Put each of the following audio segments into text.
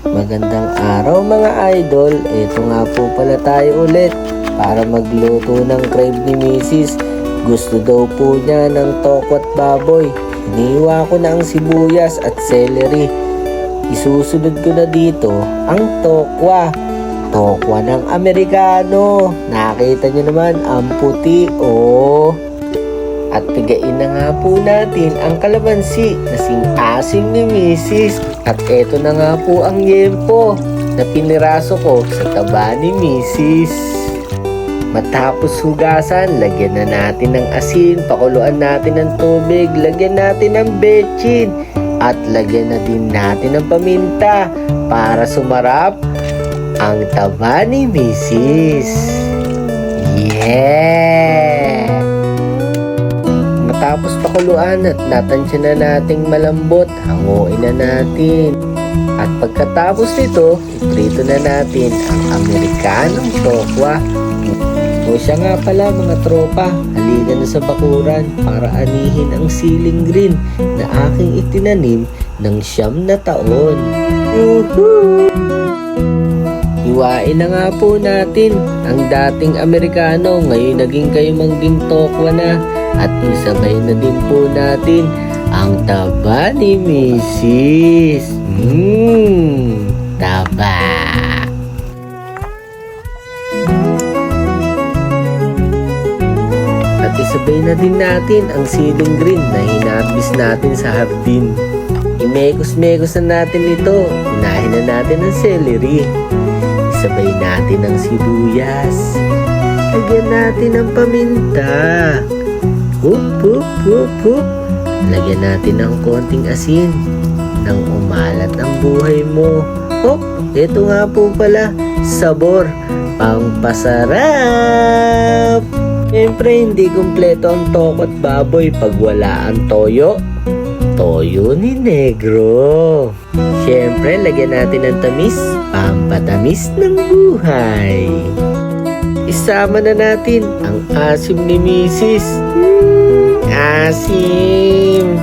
Magandang araw mga idol. Ito nga po pala tayo ulit para magluto ng crave ni Mrs. Gusto daw po niya ng tokwat baboy. Iniwa ko na ang sibuyas at celery. Isusunod ko na dito ang tokwa. Tokwa ng Amerikano. Nakita niyo naman ang puti oh. At pigain na nga po natin ang kalamansi na sing-asim ni Mrs. At eto na nga po ang yempo na piniraso ko sa taba ni Mrs. Matapos hugasan, lagyan na natin ng asin, pakuluan natin ng tubig, lagyan natin ng bechin, at lagyan na din natin ng paminta para sumarap ang taba ni Mrs. Yeah! Matapos pakuluan at natansya na nating malambot, hanguin na natin. At pagkatapos nito, iprito na natin ang Amerikanong tokwa. O siya nga pala mga tropa, halika na sa bakuran para anihin ang siling green na aking itinanim ng siyam na taon. Woohoo! Iwain na nga po natin ang dating Amerikano, ngayon naging kayo mangging tokwa na at isabay na din po natin ang taba ni Mrs. Mmm, taba. At isabay na din natin ang siling green na hinabis natin sa hardin. Imekos-mekos na natin ito. Unahin na natin ang celery. Isabay natin ang sibuyas. Lagyan natin ang paminta. Hup, hup, hup, hup. Lagyan natin ng konting asin. Nang umalat ang buhay mo. Hop, ito nga po pala. Sabor. Pampasarap. Siyempre, hindi kumpleto ang tokot baboy pag wala ang toyo. Toyo ni Negro. Siyempre, lagyan natin ng tamis. Pampatamis ng buhay. Isama na natin ang asim ni Mrs. Asim.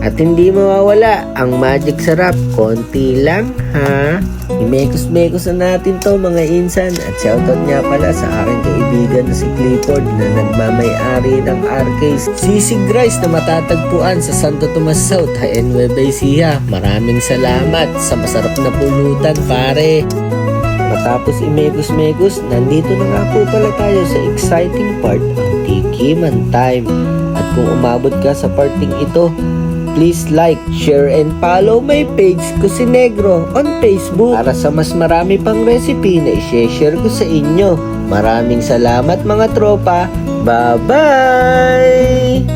At hindi mawawala ang magic sarap. Konti lang, ha? Imekos-mekos na natin to mga insan at shoutout nga pala sa aking kaibigan na si Clifford na nagmamay-ari ng Arcade Sisig Rice na matatagpuan sa Santo Tomas South, Nueva Ecija. Maraming salamat sa masarap na pulutan pare. Matapos imegos-megos, nandito na nga po pala tayo sa exciting part ang Tikiman Time. At kung umabot ka sa parting ito, please like, share, and follow my page ko Negro on Facebook para sa mas marami pang recipe na i-share ko sa inyo. Maraming salamat mga tropa. Bye-bye!